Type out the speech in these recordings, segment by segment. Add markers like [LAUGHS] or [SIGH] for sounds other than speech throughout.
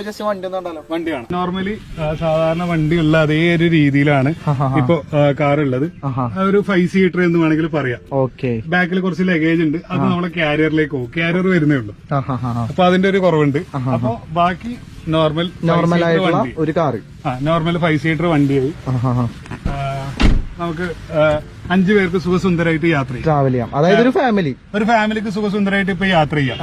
നമുക്ക് ജസ്റ്റ് വണ്ടി ഒന്നും വണ്ടി നോർമലി സാധാരണ വണ്ടിയുള്ള അതേ ഒരു രീതിയിലാണ് ഇപ്പൊ കാർ ഉള്ളത് ഒരു ഫൈവ് സീറ്റർ എന്ന് വേണമെങ്കിൽ പറയാം. ഓക്കെ ബാക്കിൽ കുറച്ച് ലഗേജ് ഉണ്ട്. അത് നമ്മളെ ക്യാരിയറിലേക്ക് പോകും. ക്യാരിയർ വരുന്നേ ഉള്ളൂ. അപ്പൊ അതിന്റെ ഒരു കുറവുണ്ട്. അപ്പൊ ബാക്കി നോർമൽ നോർമൽ ആയിട്ടുള്ള ഒരു കാർ നോർമൽ ഫൈവ് സീറ്റർ വണ്ടിയായി. നമുക്ക് അഞ്ചു പേർക്ക് സുഖസുന്ദരമായിട്ട് യാത്ര ചെയ്യാം. ട്രാവൽ ചെയ്യാം. അതായത് ഒരു ഫാമിലി ഒരു ഫാമിലിക്ക് സുഖസുന്ദരമായിട്ട് ഇപ്പൊ യാത്ര ചെയ്യാം.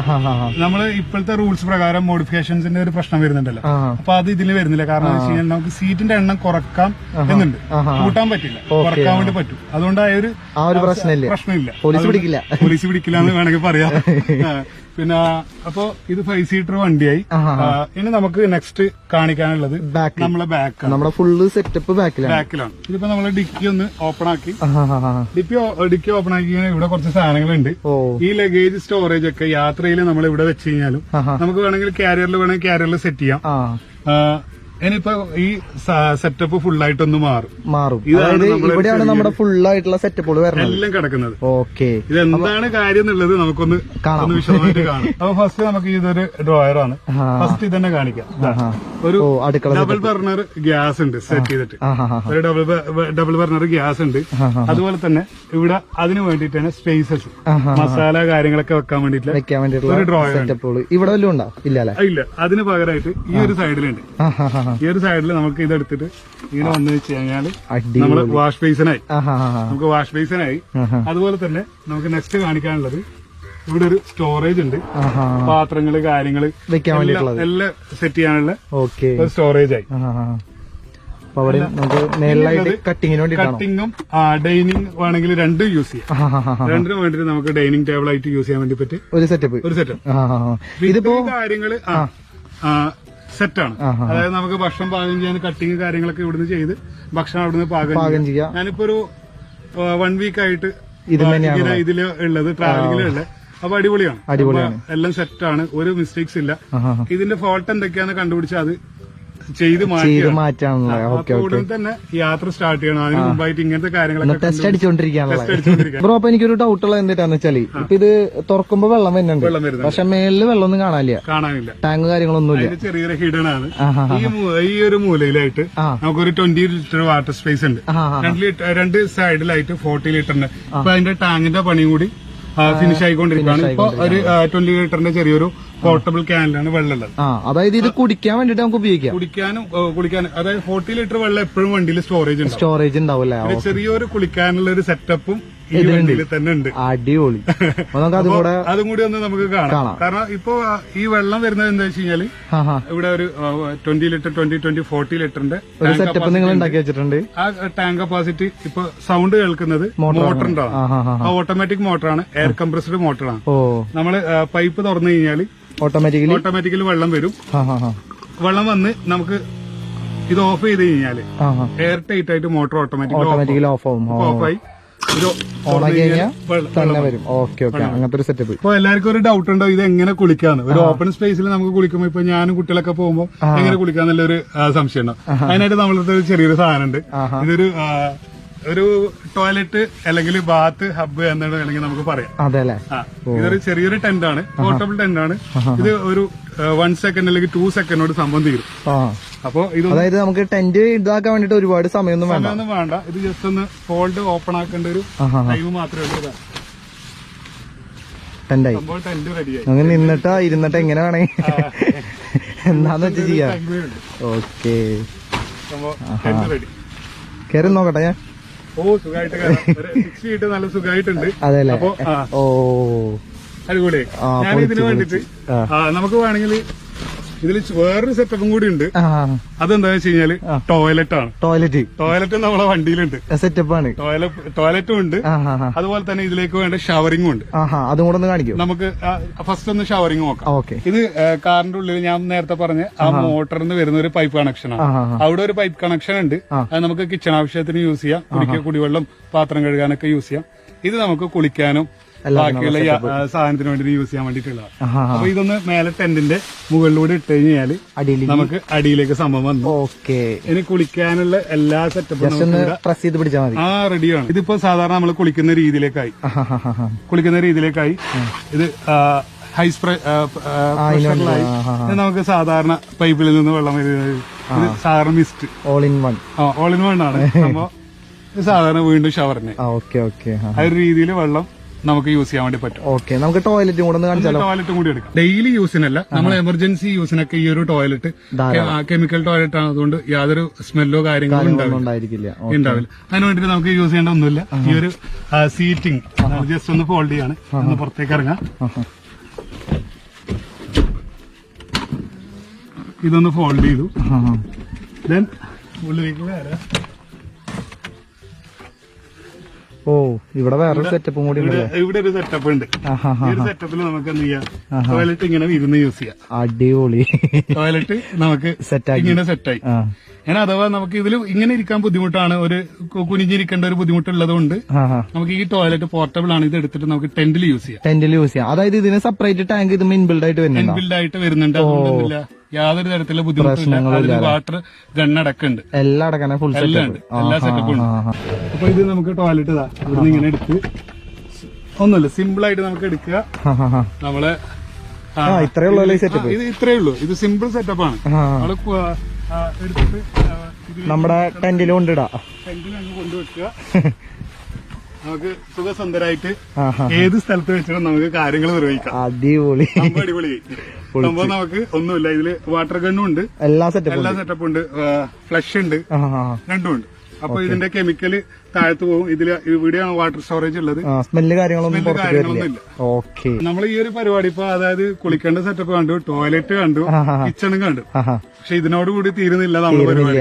നമ്മൾ ഇപ്പോഴത്തെ റൂൾസ് പ്രകാരം മോഡിഫിക്കേഷൻസിന്റെ ഒരു പ്രശ്നം വരുന്നുണ്ടല്ലോ. അപ്പൊ അത് ഇതിൽ വരുന്നില്ല. കാരണം എന്താ വെച്ച് കഴിഞ്ഞാൽ നമുക്ക് സീറ്റിന്റെ എണ്ണം കുറക്കാം എന്നുണ്ട്. കൂട്ടാൻ പറ്റില്ല. കുറയ്ക്കാൻ വേണ്ടി പറ്റും. അതുകൊണ്ട് ആ ഒരു ആ ഒരു പ്രശ്നമില്ല. പ്രശ്നമില്ല. പോലീസ് പിടിക്കില്ല. പോലീസ് പിടിക്കില്ല എന്ന് വേണമെങ്കിൽ പറയാം. [LAUGHS] പിന്നെ അപ്പൊ ഇത് ഫൈവ് സീറ്റർ വണ്ടിയായി. ഇനി നമുക്ക് നെക്സ്റ്റ് കാണിക്കാനുള്ളത് നമ്മളെ ബാക്ക് നമ്മുടെ ഫുള്ള് സെറ്റപ്പ് ബാക്കിലാണ് ബാക്കിലാണ് ഇതിപ്പോ നമ്മൾ ഡിക്കി ഒന്ന് ഓപ്പൺ ആക്കി. ഡിക്കി ഡിക്കി ഓപ്പൺ ആക്കി കഴിഞ്ഞാൽ ഇവിടെ കുറച്ച് സാധനങ്ങളുണ്ട്. ഈ ലഗേജ് സ്റ്റോറേജ് ഒക്കെ യാത്രയിൽ നമ്മൾ ഇവിടെ വെച്ച് കഴിഞ്ഞാലും നമുക്ക് വേണമെങ്കിൽ ക്യാരിയറിൽ വേണമെങ്കിൽ ക്യാരിയറിൽ സെറ്റ് ചെയ്യാം. ഇനിയിപ്പോ ഈ സെറ്റപ്പ് ഫുൾ ആയിട്ടൊന്ന് മാറും. മാറും. അതായത് ഇവിടെയാണ് നമ്മുടെ ഫുൾ ആയിട്ടുള്ള സെറ്റപ്പുകൾ വരുന്നത്. എല്ലാം കിടക്കുന്നത്. ഓക്കെ. ഇത് എന്താണ് കാര്യം എന്നുള്ളത് നമുക്കൊന്ന് കാണാം. വിശദമായിട്ട് കാണാം. അപ്പൊ ഫസ്റ്റ് നമുക്ക് ഇതൊരു ഡ്രോയർ ആണ്. ഫസ്റ്റ് ഇതന്നെ കാണിക്കാം. ഒരു ഡബിൾ ബർണർ ഗ്യാസ് ഉണ്ട് സെറ്റ് ചെയ്തിട്ട്. ഒരു ഡബിൾ ഡബിൾ ബർണർ ഗ്യാസ് ഉണ്ട്. അതുപോലെ തന്നെ ഇവിടെ അതിന് തന്നെ സ്പേസസ്. മസാല കാര്യങ്ങളൊക്കെ വെക്കാൻ വേണ്ടിട്ട് വെക്കാൻ വേണ്ടിയിട്ടുള്ള ഒരു ഡ്രോയർ ഇവിടെ വല്ലതും ഉണ്ടോ? ഇല്ല ഇല്ല. അതിന് പകരമായിട്ട് ഈ ഒരു സൈഡിലുണ്ട്. ഈ ഒരു സൈഡിൽ നമുക്ക് ഇതെടുത്തിട്ട് ഇങ്ങനെ വന്നു വെച്ച് കഴിഞ്ഞാൽ നമ്മൾ വാഷ് ബേസിനായി നമുക്ക് വാഷ് ബേസിനായി അതുപോലെ തന്നെ നമുക്ക് നെക്സ്റ്റ് കാണിക്കാനുള്ളത് ഇവിടെ ഒരു സ്റ്റോറേജ് ഉണ്ട്. പാത്രങ്ങൾ കാര്യങ്ങൾ വെക്കാൻ വേണ്ടിയിട്ടുള്ളത്. എല്ലാം സെറ്റ് ചെയ്യാനുള്ള ഓക്കെ സ്റ്റോറേജ് ആയി. അപ്പൊ അവിടെ നമുക്ക് മേളിലായിട്ട് കട്ടിങ്ങിന് വേണ്ടിട്ടാണോ കട്ടിങ്ങും ഡൈനിങ് വേണമെങ്കിൽ രണ്ടും യൂസ് ചെയ്യാം. രണ്ടിനും വേണ്ടിട്ട് നമുക്ക് ഡൈനിങ് ടേബിൾ ആയിട്ട് യൂസ് ചെയ്യാൻ വേണ്ടി പറ്റും ഒരു സെറ്റപ്പ് ഒരു സെറ്റ് ആ ഹാ ഹാ ഇതിപ്പോ കാര്യങ്ങൾ സെറ്റാണ് അതായത് നമുക്ക് ഭക്ഷണം പാകം ചെയ്യാൻ കട്ടിങ് കാര്യങ്ങളൊക്കെ ഇവിടുന്ന് ചെയ്ത് ഭക്ഷണം അവിടുന്ന് പാകം ചെയ്യാം. ഞാനിപ്പോ ഒരു വൺ വീക്ക് ആയിട്ട്? ഇതിൽ ഉള്ളത് ട്രാവലിംഗിലുള്ളത് അപ്പൊ അടിപൊളിയാണ്. അടിപൊളിയാണ്. എല്ലാം എല്ലാം സെറ്റാണ് ഒരു മിസ്റ്റേക്സ് ഇല്ല. ഇതിന്റെ ഫോൾട്ട് എന്തൊക്കെയാണ് കണ്ടുപിടിച്ചാൽ അത് ചെയ്ത് മാറ്റി ചെയ്ത് മാറ്റാണല്ലേ ഓക്കെ അപ്പൊ ഓക്കെ. തന്നെ യാത്ര സ്റ്റാർട്ട് ചെയ്യണം. അതിന് മുമ്പായിട്ട് ഇങ്ങനത്തെ കാര്യങ്ങളൊക്കെ ടെസ്റ്റ് അടിച്ചോണ്ടിരിക്കാണല്ലേ ടെസ്റ്റ് ബ്രോ അപ്പൊ എനിക്കൊരു ഡൗട്ട് ഉള്ളത് എന്താണെന്ന് വെച്ചാൽ ഇപ്പൊ ഇത് തുറക്കുമ്പോ വെള്ളം വരുന്നുണ്ട്. പക്ഷെ മേളിൽ വെള്ളമൊന്നും കാണാനില്ല. കാണാനില്ല. ടാങ്ക് കാര്യങ്ങളൊന്നുമില്ല. ചെറിയൊരു ഹിഡൻ ആണ്. ഈ ഒരു മൂലയിലായിട്ട്. നമുക്കൊരു ട്വന്റി ലിറ്റർ വാട്ടർ സ്പേസ് ഉണ്ട്. രണ്ട് ലിറ്റർ രണ്ട് സൈഡിലായിട്ട് ഫോർട്ടി ലിറ്ററിന്റെ അപ്പൊ അതിന്റെ ടാങ്കിന്റെ പണിയും കൂടി ഫിനിഷ് ആയിക്കൊണ്ടിരിക്കുകയാണ്. ഇപ്പൊ ഒരു ട്വന്റി ലിറ്ററിന്റെ ചെറിയൊരു പോർട്ടബിൾ ക്യാനിലാണ് വെള്ളമുള്ളത് ആ അതായത് ഇത് കുടിക്കാൻ വേണ്ടിട്ട് നമുക്ക് ഉപയോഗിക്കാം. കുടിക്കാനും കുളിക്കാനും അതായത് ഫോർട്ടി ലിറ്റർ വെള്ളം എപ്പോഴും വണ്ടിയിൽ സ്റ്റോറേജ് സ്റ്റോറേജ് ഉണ്ടാവില്ല ചെറിയൊരു കുളിക്കാനുള്ള ഒരു സെറ്റപ്പും ഈ വണ്ടിയിൽ തന്നെ ഉണ്ട്. അടിപൊളി. അതും കൂടെ ഒന്ന് നമുക്ക് കാണാം. കാരണം ഇപ്പൊ ഈ വെള്ളം വരുന്നത് എന്താ വെച്ച് കഴിഞ്ഞാൽ ഇവിടെ ഒരു twenty litre twenty twenty forty ലിറ്ററിന്റെ ഒരു സെറ്റപ്പ് നിങ്ങൾ ഉണ്ടാക്കി വെച്ചിട്ടുണ്ട്. ആ ടാങ്ക് കപ്പാസിറ്റി ഇപ്പൊ സൗണ്ട് കേൾക്കുന്നത് മോട്ടറിന്റെ ആ ഓട്ടോമാറ്റിക് മോട്ടറാണ് എയർ കംപ്രസ്ഡ് മോട്ടറാണ് നമ്മൾ പൈപ്പ് തുറന്നു കഴിഞ്ഞാൽ ഓട്ടോമാറ്റിക്കലി ഓട്ടോമാറ്റിക്കലി വെള്ളം വരും. വെള്ളം വന്ന് നമുക്ക് ഇത് ഓഫ് ചെയ്ത് കഴിഞ്ഞാൽ എയർ ടൈറ്റ് ആയിട്ട് മോട്ടോർ ഓട്ടോമാറ്റിക്കലി ഓട്ടോമാറ്റിക്കലി ഓഫ് ആവും. ഓഫായി അങ്ങനത്തെ ഒരു സെറ്റപ്പ് ഇപ്പൊ എല്ലാവർക്കും ഒരു ഡൗട്ട് ഉണ്ടോ? ഇത് എങ്ങനെ കുളിക്കാന്ന്? ഒരു ഓപ്പൺ സ്പേസിൽ നമുക്ക് കുളിക്കുമ്പോ ഇപ്പൊ ഞാനും കുട്ടികളൊക്കെ പോകുമ്പോ എങ്ങനെ കുളിക്കാന്നുള്ളൊരു സംശയം ഉണ്ടാവും അതിനായിട്ട് നമ്മളടുത്ത് ചെറിയൊരു സാധനം ഉണ്ട് ഇതൊരു ഒരു ടോയ്ലറ്റ് അല്ലെങ്കിൽ ബാത്ത് ഹബ്ബ് എന്നാണ് വേണമെങ്കിൽ നമുക്ക് പറയാം. അതെ അല്ലേ? ഇതൊരു ചെറിയൊരു ടെന്റ് ആണ്. പോർട്ടബിൾ ടെന്റ് ആണ്. ഇത് ഒരു വൺ സെക്കൻഡ് അല്ലെങ്കിൽ ടു സെക്കൻഡോട് സംഭവം തീരും. അപ്പൊ ഇത് അതായത് നമുക്ക് ടെന്റ് ഇതാക്കാൻ വേണ്ടിട്ട് ഒരുപാട് സമയമൊന്നും വേണ്ട. ഒന്നും വേണ്ട. ഇത് ജസ്റ്റ് ഒന്ന് ഫോൾഡ് ഓപ്പൺ ആക്കേണ്ട ഒരു ടൈം മാത്രമേ ഉള്ളൂ. ടെന്റായി അങ്ങനെ നിന്നിട്ടാ ഇരുന്നിട്ട് എങ്ങനെ വേണേ? എന്താന്ന് വെച്ച് ചെയ്യാം. ഓക്കെ കയറി നോക്കട്ടെ ഞാൻ. ഓ സുഖമായിട്ട് സിക്സ് ഫീറ്റ് നല്ല സുഖമായിട്ടുണ്ട് അതെല്ലേ? ഓ. അടിപൊളി. ഞാൻ ഇതിന് വേണ്ടിട്ട് നമുക്ക് വേണമെങ്കിൽ ഇതിൽ വേറൊരു സെറ്റപ്പും കൂടി ഉണ്ട് അതെന്താ വെച്ച് കഴിഞ്ഞാൽ ടോയ്ലറ്റ് ആണ്. ടോയ്ലറ്റ് ടോയ്ലറ്റ് നമ്മളെ വണ്ടിയിലുണ്ട്. സെറ്റപ്പ് ആണ്. ടോയ്ലറ്റ് ടോയ്ലറ്റും ഉണ്ട്. അതുപോലെ തന്നെ ഇതിലേക്ക് വേണ്ട ഷവറിംഗും ഉണ്ട്. അതും കൂടെ ഒന്ന് കാണിക്കും? നമുക്ക് ഫസ്റ്റ് ഒന്ന് ഷവറിംഗ് നോക്കാം. ഓക്കെ ഇത് കാറിന്റെ ഉള്ളിൽ ഞാൻ നേരത്തെ പറഞ്ഞ ആ മോട്ടറിൽ നിന്ന് വരുന്ന ഒരു പൈപ്പ് കണക്ഷൻ ആ ഹാ ഹാ അവിടെ ഒരു പൈപ്പ് കണക്ഷൻ ഉണ്ട്. അത് നമുക്ക് കിച്ചൺ ആവശ്യത്തിന് യൂസ് ചെയ്യാം. കുടിക്കുക കുടിവെള്ളം പാത്രം കഴുകാനൊക്കെ യൂസ് ചെയ്യാം. ഇത് നമുക്ക് കുളിക്കാനും ബാക്കിയുള്ള സാധനത്തിന് വേണ്ടി യൂസ് ചെയ്യാൻ വേണ്ടിയിട്ടുള്ളതാണ് ആ അപ്പൊ ഇതൊന്ന് മേലെ ടെന്റിന്റെ മുകളിലൂടെ ഇട്ട് കഴിഞ്ഞാൽ നമുക്ക് അടിയിലേക്ക് സംഭവം വന്നു. ഓക്കെ. ഇനി കുളിക്കാനുള്ള എല്ലാ സെറ്റപ്പും പ്രസ് ചെയ്ത് പിടിച്ചാൽ മതി. ആ റെഡിയാണ് ഇതിപ്പോ സാധാരണ നമ്മൾ കുളിക്കുന്ന രീതിയിലേക്കായി. കുളിക്കുന്ന രീതിയിലേക്കായി. ഇത് ഹൈ പ്രഷറിലായി നമുക്ക് സാധാരണ പൈപ്പിൽ നിന്ന് വെള്ളം വരുന്നത് സാധാരണ mist all in one all in one ആണ്. [LAUGHS] സംഭവം സാധാരണ വീണ്ടും ഷവറിന് ആ ഓക്കെ ഓക്കെ. ആ ഒരു രീതിയിൽ വെള്ളം നമുക്ക് യൂസ് ചെയ്യാൻ വേണ്ടി പറ്റും. ഓക്കെ നമുക്ക് ടോയ്ലറ്റും കൂടെ ഒന്ന് കാണിച്ചാലോ? ടോയ്ലറ്റും കൂടി എടുക്കാം. ഡെയിലി യൂസിനല്ല നമ്മൾ എമർജൻസി യൂസിനൊക്കെ ഈ ഒരു ടോയ്ലറ്റ് കെമിക്കൽ ടോയ്ലറ്റ് ആണ്. അതുകൊണ്ട് യാതൊരു സ്മെല്ലോ കാര്യങ്ങളോ ഉണ്ടാവില്ല. ഉണ്ടാവില്ല. അതിന് വേണ്ടി നമുക്ക് യൂസ് ചെയ്യേണ്ട ഒന്നുമില്ല. ഈ ഒരു സീറ്റിംഗ് ജസ്റ്റ് ഒന്ന് ഫോൾഡ് ചെയ്യാണ്. ഒന്ന് പുറത്തേക്ക് ഇറങ്ങാം. ഇതൊന്ന് ഫോൾഡ് ചെയ്തു. ദെൻ ഉള്ളിലേക്ക് വരാം ഓ ഇവിടെ വേറെ സെറ്റപ്പും കൂടി ഇവിടെ ഒരു സെറ്റപ്പ് ഉണ്ട്. ഈ ഒരു സെറ്റപ്പിൽ നമുക്ക് എന്ത് ചെയ്യാം? ടോയ്ലറ്റ് ഇങ്ങനെ ഇരുന്ന് യൂസ് ചെയ്യാം. അടിപൊളി. ടോയ്ലറ്റ് നമുക്ക് സെറ്റാക്കി ഇങ്ങനെ സെറ്റായി ഞാൻ അഥവാ നമുക്ക് ഇതിൽ ഇങ്ങനെ ഇരിക്കാൻ ബുദ്ധിമുട്ടാണ് ഒരു കുനിഞ്ഞിരിക്കേണ്ട ഒരു ബുദ്ധിമുട്ടുള്ളത് കൊണ്ട് നമുക്ക് ഈ ടോയ്ലറ്റ് പോർട്ടബിൾ ആണ് ഇത് എടുത്തിട്ട് നമുക്ക് ടെന്റിൽ യൂസ് ചെയ്യാം. ടെന്റിൽ യൂസ് ചെയ്യാം. അതായത് ഇതിന് സെപ്പറേറ്റ് ടാങ്ക് ഇത് ഇൻബിൽഡ് ആയിട്ട് വരുന്നുണ്ട്? ബിൽഡ് ആയിട്ട് വരുന്നുണ്ട്. അതുകൊണ്ടൊന്നുമില്ല. യാതൊരു തരത്തിലുള്ള ബുദ്ധിമുട്ടില്ല വാട്ടർ ഗണ്ണടക്കുണ്ട് എല്ലാം അടക്കണ ഫുൾ എല്ലാം ഉണ്ട്. എല്ലാ സെറ്റപ്പും ഉണ്ട്. അപ്പൊ ഇത് നമുക്ക് ടോയ്ലറ്റ് ഇതാ. ഇവിടുന്ന് ഇങ്ങനെ എടുത്ത് ഒന്നുമില്ല സിമ്പിൾ ആയിട്ട് നമുക്ക് എടുക്കുക. നമ്മളെ ആ, ഉള്ളൂ ആ, ഇത് ഇത്രേ ഉള്ളൂ. ഇത് സിമ്പിൾ സെറ്റപ്പ് ആണ്. നമ്മൾ എടുത്തിട്ട് നമ്മുടെ കൊണ്ടിടാ ടെന്റിൽ അങ്ങ് കൊണ്ടുവെക്കുക. [LAUGHS] നമുക്ക് സുഖസുന്ദരായിട്ട് ഏത് സ്ഥലത്ത് വെച്ചാലും നമുക്ക് കാര്യങ്ങൾ നിർവഹിക്കാം. അടിപൊളി. അടിപൊളി സംഭവം നമുക്ക് ഒന്നുമില്ല. ഇതിൽ വാട്ടർ ഗണ്ണും ഉണ്ട്. എല്ലാ സെറ്റപ്പും ഉണ്ട്. ഫ്ലഷ് ഉണ്ട്. രണ്ടും ഉണ്ട്. അപ്പൊ ഇതിന്റെ കെമിക്കൽ താഴത്ത് പോകും. ഇതിൽ ഇവിടെയാണ് വാട്ടർ സ്റ്റോറേജ് ഉള്ളത്. സ്മെല്ല് കാര്യങ്ങളൊന്നും ഓക്കെ നമ്മൾ ഈ ഒരു പരിപാടി ഇപ്പൊ അതായത് കുളിക്കേണ്ട സെറ്റപ്പ് കണ്ടു ടോയ്ലറ്റ് കണ്ടു കിച്ചണും കണ്ടു. പക്ഷെ ഇതിനോട് കൂടി തീരുന്നില്ല നമ്മൾ പരിപാടി.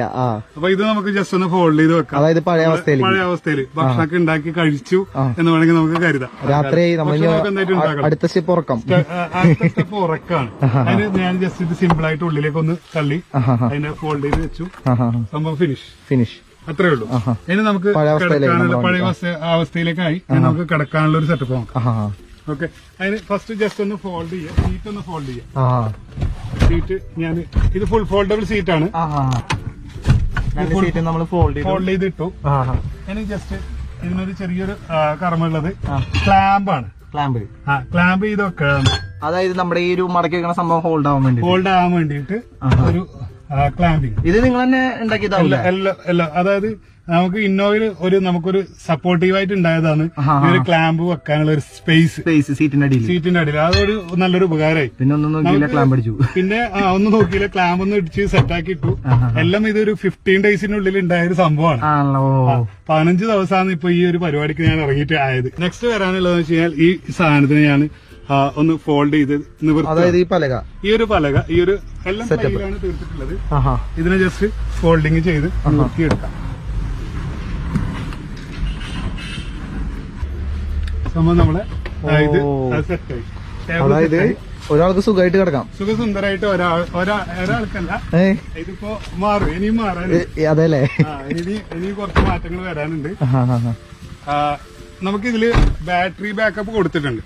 അപ്പൊ ഇത് നമുക്ക് ജസ്റ്റ് ഒന്ന് ഫോൾഡ് ചെയ്ത് വെക്കാം. അതായത് പഴയ അവസ്ഥയിൽ പഴയ അവസ്ഥയിൽ ഭക്ഷണമൊക്കെ ഉണ്ടാക്കി കഴിച്ചു എന്ന് വേണമെങ്കിൽ നമുക്ക് കരുതാം. രാത്രി അടുത്ത സ്റ്റെപ്പ് ഉറക്കം. അടുത്ത സ്റ്റെപ്പ് ഉറക്കാണ്. അതിന് ഞാൻ ജസ്റ്റ് ഇത് സിമ്പിൾ ആയിട്ട് ഉള്ളിലേക്ക് ഒന്ന് തള്ളി. അതിനെ ഫോൾഡ് ചെയ്ത് വെച്ചു. സംഭവം ഫിനിഷ് ഫിനിഷ് അത്രേ ഉള്ളൂ. ഇനി നമുക്ക് പഴയ കിടക്കാനുള്ള അവസ്ഥയിലേക്കായി നമുക്ക് കിടക്കാനുള്ള ഒരു സെറ്റപ്പ് നോക്കാം. ഓക്കെ അതിന് ഫസ്റ്റ് ജസ്റ്റ് ഒന്ന് ഫോൾഡ് ചെയ്യാം സീറ്റ് ഒന്ന് ഫോൾഡ് ചെയ്യാം സീറ്റ് ഞാൻ ഇത് ഫുൾ ഫോൾഡബിൾ സീറ്റ് ആണ്. സീറ്റ് നമ്മൾ ഫോൾഡ് ചെയ്തു. ഫോൾഡ് ചെയ്തിട്ടു. ഇനി ജസ്റ്റ് ഇതിനൊരു ചെറിയൊരു കറമുള്ളത് ക്ലാമ്പ് ആണ്. ക്ലാമ്പ്. ആ ക്ലാമ്പ് ചെയ്ത് വെക്കാണ് അതായത് നമ്മുടെ ഈ ഒരു മടക്കി വെക്കുന്ന സംഭവം ഹോൾഡ് ആവാൻ വേണ്ടി ഹോൾഡ് ആവാൻ വേണ്ടിയിട്ട് ഒരു ക്ലാമ്പിങ് ഇത് നിങ്ങൾ തന്നെ ഉണ്ടാക്കിയതാവില്ല എല്ലാം അതായത് നമുക്ക് ഇന്നോവയിൽ ഒരു നമുക്കൊരു സപ്പോർട്ടീവായിട്ട് ഉണ്ടായതാണ് ഈ ഒരു ക്ലാമ്പ് വെക്കാനുള്ള ഒരു സ്പേസ് സ്പേസ് സീറ്റിന്റെ അടിയിൽ. സീറ്റിന്റെ അടിയിൽ. അതൊരു നല്ലൊരു ഉപകാരമായി പിന്നെ ഒന്ന് നോക്കിയില്ല ക്ലാമ്പ് അടിച്ചു. പിന്നെ ഒന്ന് നോക്കിയില്ല. ക്ലാമ്പ് ഒന്ന് ഇടിച്ച് സെറ്റാക്കി ഇട്ടു. എല്ലാം ഇതൊരു ഫിഫ്റ്റീൻ ഡേയ്സിനുള്ളിൽ ഉണ്ടായ ഒരു സംഭവമാണ്. പതിനഞ്ച് ദിവസമാണ് ഇപ്പൊ ഈ ഒരു പരിപാടിക്ക് ഞാൻ ഇറങ്ങിയിട്ട് ആയത്. നെക്സ്റ്റ് വരാനുള്ളതെന്ന് വെച്ച് കഴിഞ്ഞാൽ ഈ സാധനത്തിന് ഞാൻ ഒന്ന് ഫോൾഡ് ചെയ്ത് നിവർത്തി അതായത് ഈ പലക. ഈ ഒരു പലക ഈ ഒരു എല്ലാം തീർത്തിട്ടുള്ളത്. ഇതിനെ ജസ്റ്റ് ഫോൾഡിങ് ചെയ്ത് നിർത്തിയെടുക്കാം. സംഭവം നമ്മളെ ഇത്. സെറ്റായി അതായത് ഒരാൾക്ക് സുഖമായിട്ട് കിടക്കാം. സുഖസുന്ദരായിട്ട് സുന്ദരായിട്ട് ഒരാ ഒരാൾക്കല്ല. ഇതിപ്പോ മാറും ഇനിയും മാറാൻ അതെല്ലേ ഇനി ഇനി കുറച്ച് മാറ്റങ്ങൾ വരാനുണ്ട്. ആഹാ ഇതിൽ ബാറ്ററി ബാക്കപ്പ് കൊടുത്തിട്ടുണ്ട്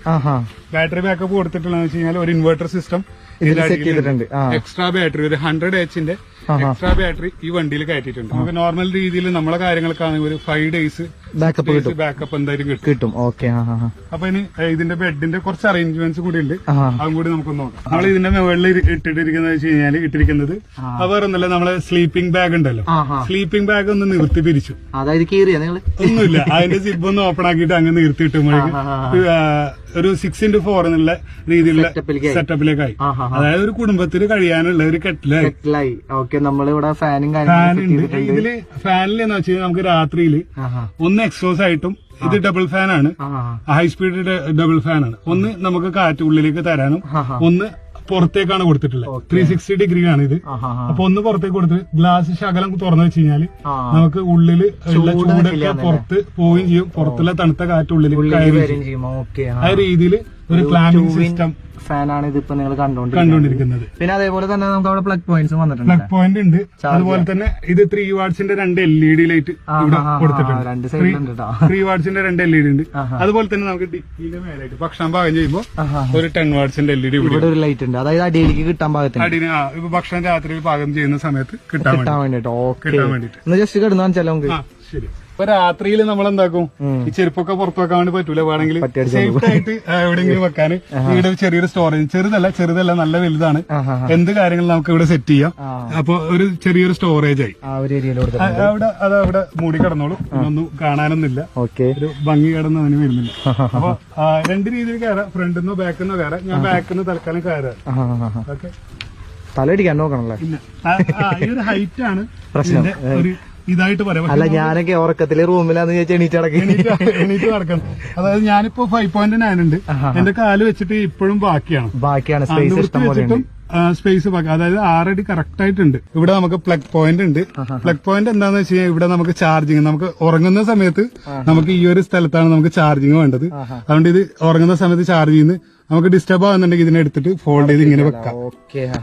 ബാറ്ററി ബാക്കപ്പ് കൊടുത്തിട്ടുണ്ടെന്ന് വെച്ച് കഴിഞ്ഞാൽ ഒരു ഇൻവെർട്ടർ സിസ്റ്റം ചെയ്തിട്ടുണ്ട്. എക്സ്ട്രാ ബാറ്ററി ഒരു ഹൺഡ്രഡ് എച്ചിന്റെ എക്സ്ട്രാ ബാറ്ററി ഈ വണ്ടിയിൽ കയറ്റിയിട്ടുണ്ട്. നമുക്ക് നോർമൽ രീതിയിൽ നമ്മളെ കാര്യങ്ങൾക്കാണെങ്കിൽ ഒരു ഫൈവ് ഡേയ്സ് ബാക്കപ്പ് കിട്ടും. ബാക്കപ്പ് എന്തായാലും കിട്ടും. കിട്ടും. ഓക്കെ. അപ്പൊ ഇനി ഇതിന്റെ ബെഡിന്റെ കുറച്ച് അറേഞ്ച്മെന്റ്സ് കൂടി ഉണ്ട്. അതും കൂടി നമുക്ക് നോക്കാം. നമ്മൾ ഇതിന്റെ മുകളിൽ ഇട്ടിട്ടിരിക്കുന്ന ഇട്ടിട്ടിരിക്കുന്നത് വെച്ച് കഴിഞ്ഞാൽ ഇട്ടിരിക്കുന്നത് അത് വേറെ ഒന്നല്ല നമ്മളെ സ്ലീപ്പിംഗ് ബാഗ് ഉണ്ടല്ലോ. സ്ലീപ്പിംഗ് ബാഗ് ഒന്ന് നിവർത്തി പിരിച്ചു. അതായത് ഒന്നുമില്ല. അതിന്റെ സിബ് ഒന്ന് ഓപ്പൺ ആക്കിയിട്ട് അങ്ങ് നിർത്തി കിട്ടുമ്പോഴേക്കും ഒരു സിക്സ് ഇന്റു ഫോർ എന്നുള്ള രീതിയിലുള്ള സെറ്റപ്പിലേക്ക് സെറ്റപ്പിലേക്കായി അതായത് ഒരു കുടുംബത്തിൽ കഴിയാനുള്ള ഒരു കെറ്റിലായി നമ്മളിവിടെ ഫാനും ഇതിൽ ഫാനിൽ എന്ന് വെച്ചാൽ നമുക്ക് രാത്രിയിൽ ഒന്ന് എക്സോസ് ആയിട്ടും ഇത് ഡബിൾ ഫാനാണ് ആണ്. ഹൈ സ്പീഡ് ഡബിൾ ഫാനാണ് ആണ്. ഒന്ന് നമുക്ക് കാറ്റ് ഉള്ളിലേക്ക് തരാനും ഒന്ന് പുറത്തേക്കാണ് കൊടുത്തിട്ടുള്ളത്. ത്രീ സിക്സ്റ്റി ഡിഗ്രി ആണ് ഇത്. അപ്പൊ ഒന്ന് പുറത്തേക്ക് കൊടുത്ത് ഗ്ലാസ് ശകലം തുറന്നു വെച്ച് കഴിഞ്ഞാൽ നമുക്ക് ഉള്ളിൽ ഉള്ള ചൂടൊക്കെ പുറത്ത് പോവുകയും ചെയ്യും. പുറത്തുള്ള തണുത്ത കാറ്റ് കയറി ചെയ്യും. ആ. രീതിയിൽ ഒരു ക്ലാമ്പിംഗ് സിസ്റ്റം ഫാനാണ് ഇതിപ്പോ നിങ്ങൾ കണ്ടോണ്ടിരിക്കുന്നത്. കണ്ടുകൊണ്ടിരിക്കുന്നത് പിന്നെ അതേപോലെ തന്നെ നമുക്ക് അവിടെ പ്ലഗ് പോയിന്റ്സ് വന്നിട്ടുണ്ട്. പ്ലഗ് പോയിന്റ് ഉണ്ട്. അതുപോലെ തന്നെ ഇത് ത്രീ വാട്സിന്റെ രണ്ട് എൽ ഇ ഡി ലൈറ്റ് കൊടുത്തിട്ടുണ്ട്. ത്രീ വാട്സിന്റെ രണ്ട് എൽ ഇ ഡി ഉണ്ട്. അതുപോലെ തന്നെ നമുക്ക് ഡിക്കിന്റെ മേലായിട്ട് ഭക്ഷണം പാകം ചെയ്യുമ്പോൾ ഒരു ടെൻ വാട്സിന്റെ എൽ ഇ ഡി ഇവിടെ ഒരു ലൈറ്റ് ഉണ്ട്. അതായത് അടിയിലേക്ക് കിട്ടാൻ പാകത്തിന്. അടിയിൽ ഭക്ഷണം രാത്രി പാകം ചെയ്യുന്ന സമയത്ത് കിട്ടാൻ വേണ്ടി. കിട്ടാൻ വേണ്ടിട്ട്. ഓക്കെ ജസ്റ്റ് കിടന്നാൽ ചെലവ് ശരി. ഇപ്പൊ രാത്രിയിൽ നമ്മൾ എന്താക്കും? ഈ ചെരുപ്പൊക്കെ പുറത്തു വെക്കാൻ വേണ്ടി പറ്റൂല. വേണമെങ്കിൽ സേഫ് ആയിട്ട് എവിടെയെങ്കിലും വെക്കാൻ. വീട് ചെറിയൊരു സ്റ്റോറേജ്. ചെറുതല്ല ചെറുതല്ല നല്ല വലുതാണ്. എന്ത് കാര്യങ്ങൾ നമുക്ക് ഇവിടെ സെറ്റ് ചെയ്യാം. അപ്പൊ ഒരു ചെറിയൊരു സ്റ്റോറേജ് ആയി. അവിടെ അത് അവിടെ മൂടി കിടന്നോളൂ. ഒന്നും കാണാനൊന്നുമില്ല. ഒരു ഭംഗി കിടന്ന് അവന് വരുന്നില്ല. അപ്പൊ രണ്ട് രീതിയിൽ കയറാം. ഫ്രണ്ടിൽ നിന്നോ ബാക്കിൽ നിന്നോ കയറാം. ഞാൻ ബാക്കിൽ നിന്ന് തൽക്കാലം കയറാം. ഓക്കെ. തലയിടിക്കാൻ നോക്കണല്ലേ? ഈ ഒരു ഹൈറ്റ് ആണ് പ്രശ്നം. ഒരു ഇതായിട്ട് പറയാം അല്ല ഞാനൊക്കെ ഉറക്കത്തിൽ റൂമിലാന്ന് ചോദിച്ചാൽ എണീറ്റ് എണീറ്റ് എണീറ്റ് നടക്കണം. അതായത് ഞാനിപ്പോ ഫൈവ് പോയിന്റ് നയൻ ഉണ്ട്. എന്റെ കാൽ വെച്ചിട്ട് ഇപ്പോഴും ബാക്കിയാണ്. ബാക്കിയാണ് സ്പേസ് ഇഷ്ടം വെച്ചിട്ടും സ്പേസ് ബാക്കി. അതായത് ആറടി കറക്റ്റ് ആയിട്ടുണ്ട്. ഇവിടെ നമുക്ക് പ്ലഗ് പോയിന്റ് ഉണ്ട്. പ്ലഗ് പോയിന്റ് എന്താന്ന് വെച്ച് കഴിഞ്ഞാൽ ഇവിടെ നമുക്ക് ചാർജിങ് നമുക്ക് ഉറങ്ങുന്ന സമയത്ത് നമുക്ക് ഈ ഒരു സ്ഥലത്താണ് നമുക്ക് ചാർജിങ് വേണ്ടത്. അതുകൊണ്ട് ഇത് ഉറങ്ങുന്ന സമയത്ത് ചാർജ് ചെയ്യുന്ന. നമുക്ക് ഡിസ്റ്റർബ് ആവുന്നുണ്ടെങ്കിൽ ഇതിനെ എടുത്തിട്ട് ഫോൾഡ് ചെയ്ത് ഇങ്ങനെ വെക്കാം.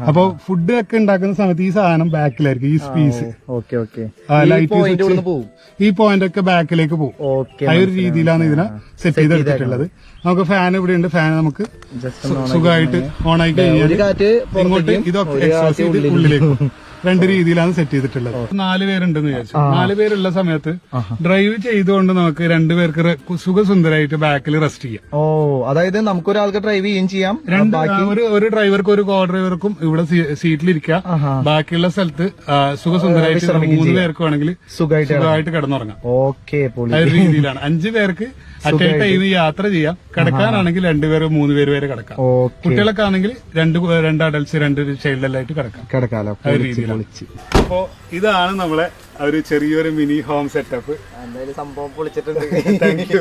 അപ്പൊ ഫുഡ് ഒക്കെ ഉണ്ടാക്കുന്ന സമയത്ത് ഈ സാധനം ബാക്കിലായിരിക്കും ഈ സ്പീസ് ലൈറ്റ് ഈ പോയിന്റ് ഒക്കെ ബാക്കിലേക്ക് പോകും ആ ഒരു രീതിയിലാണ് ഇതിനെ സെറ്റ് ചെയ്തെടുത്തിട്ടുള്ളത് നമുക്ക് ഫാൻ ഇവിടെ ഉണ്ട് ഫാൻ നമുക്ക് സുഖമായിട്ട് ഓൺ ആയി കഴിഞ്ഞാൽ ഇങ്ങോട്ട് ഇതൊക്കെ ഉള്ളിലേക്ക് പോകും. രണ്ട് രീതിയിലാണ് സെറ്റ് ചെയ്തിട്ടുള്ളത്. നാല് പേരുണ്ടെന്ന് വിചാരിച്ചു. നാല് പേരുള്ള സമയത്ത് ഡ്രൈവ് ചെയ്തുകൊണ്ട് നമുക്ക് രണ്ടുപേർക്ക് സുഖസുന്ദരായിട്ട് ബാക്കിൽ റെസ്റ്റ് ചെയ്യാം. ഓ അതായത് നമുക്ക് ഒരാൾക്ക് ഡ്രൈവ് ചെയ്യുകയും ചെയ്യാം. രണ്ട് ഒരു ഒരു ഡ്രൈവർക്കും ഒരു കോ ഡ്രൈവർക്കും ഇവിടെ സീറ്റിലിരിക്കാം. ബാക്കിയുള്ള സ്ഥലത്ത് സുഖസുന്ദരായിട്ട് മൂന്ന് പേർക്ക് വേണമെങ്കിൽ സുഖമായിട്ട് കിടന്നുറങ്ങാം. ഓക്കെ രീതിയിലാണ്. അഞ്ചു പേർക്ക് അറ്റ് എ ടൈം യാത്ര ചെയ്യാം. കിടക്കാനാണെങ്കിൽ രണ്ടുപേര് മൂന്ന് പേര് വരെ കിടക്കാം. കുട്ടികളൊക്കെ ആണെങ്കിൽ രണ്ട് രണ്ട് അഡൽസ് രണ്ട് ചൈൽഡ് ആയിട്ട് കിടക്കാം. കിടക്കാലോ? ആ ഒരു രീതിയിലാണ് അപ്പോ ഇതാണ് നമ്മളെ ഒരു ചെറിയൊരു മിനി ഹോം സെറ്റപ്പ്. എന്തായാലും സംഭവം പൊളിച്ചിട്ടുണ്ട്. [LAUGHS] Thank you